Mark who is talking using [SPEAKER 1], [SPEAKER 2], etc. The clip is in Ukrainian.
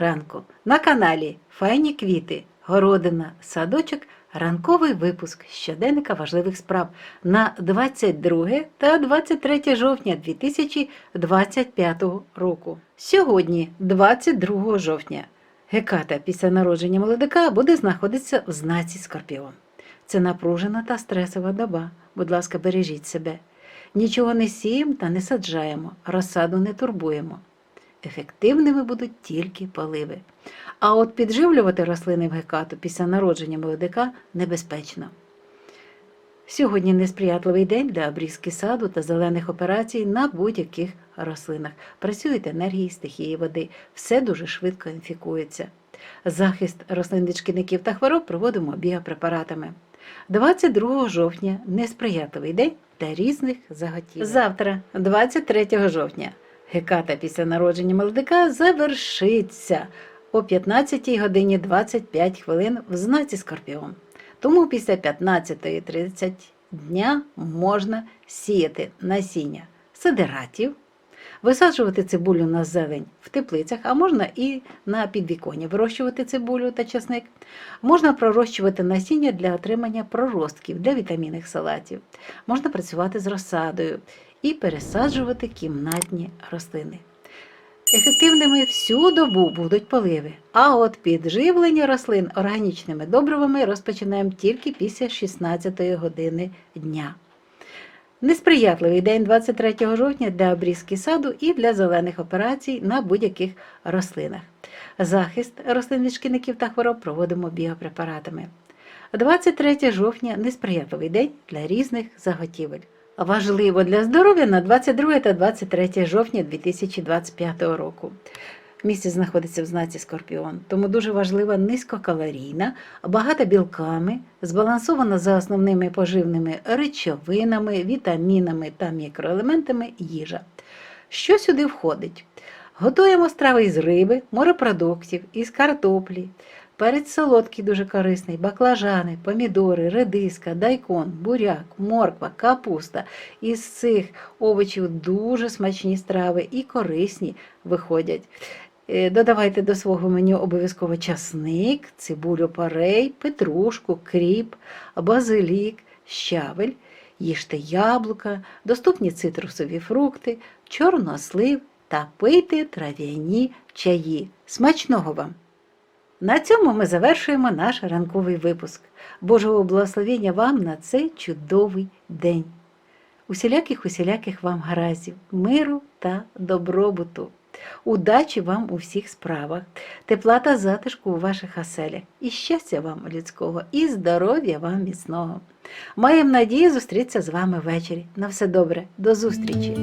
[SPEAKER 1] ранку на каналі Файні квіти, городина, садочок, ранковий випуск щоденника важливих справ на 22 та 23 жовтня 2025 року. Сьогодні, 22 жовтня, Геката після народження молодика буде знаходитися в знаці Скорпіон. Це напружена та стресова доба. Будь ласка, бережіть себе. Нічого не сіємо та не саджаємо, розсаду не турбуємо. Ефективними будуть тільки поливи. А от підживлювати рослини в гекату після народження молодика небезпечно. Сьогодні несприятливий день для обрізки саду та зелених операцій на будь-яких рослинах. Працюють енергії стихії води, все дуже швидко інфікується. Захист рослин від шкідників та хвороб проводимо біопрепаратами. 22 жовтня несприятливий день для різних заготівель. Завтра, 23 жовтня, геката після народження молодика завершиться о 15 годині 25 хвилин в знаці Скорпіон. Тому після 15.30 дня можна сіяти насіння сидератів, висаджувати цибулю на зелень в теплицях, а можна і на підвіконні вирощувати цибулю та часник. Можна пророщувати насіння для отримання проростків для вітамінних салатів. Можна працювати з розсадою і пересаджувати кімнатні рослини. Ефективними всю добу будуть поливи, а от підживлення рослин органічними добривами розпочинаємо тільки після 16 години дня. Несприятливий день 23 жовтня для обрізки саду і для зелених операцій на будь-яких рослинах. Захист рослин від шкідників та хвороб проводимо біопрепаратами. 23 жовтня несприятливий день для різних заготівель. Важливо для здоров'я на 22 та 23 жовтня 2025 року. Місяць знаходиться в знаці Скорпіон, тому дуже важлива низькокалорійна, багата білками, збалансована за основними поживними речовинами, вітамінами та мікроелементами їжа. Що сюди входить? Готуємо страви із риби, морепродуктів, із картоплі. Перець солодкий дуже корисний, баклажани, помідори, редиска, дайкон, буряк, морква, капуста. Із цих овочів дуже смачні страви і корисні виходять. Е, Додавайте до свого меню обов'язково часник, цибулю парей, петрушку, кріп, базилік, щавель, їжте яблука, доступні цитрусові фрукти, чорнослив та пийте трав'яні чаї. Смачного вам! На цьому ми завершуємо наш ранковий випуск. Божого благословення вам на цей чудовий день. Усіляких усіляких вам гараздів, миру та добробуту. Удачі вам у всіх справах, тепла та затишку у ваших оселях, і щастя вам людського, і здоров'я вам міцного. Маємо надію зустрітися з вами ввечері. На все добре, до зустрічі!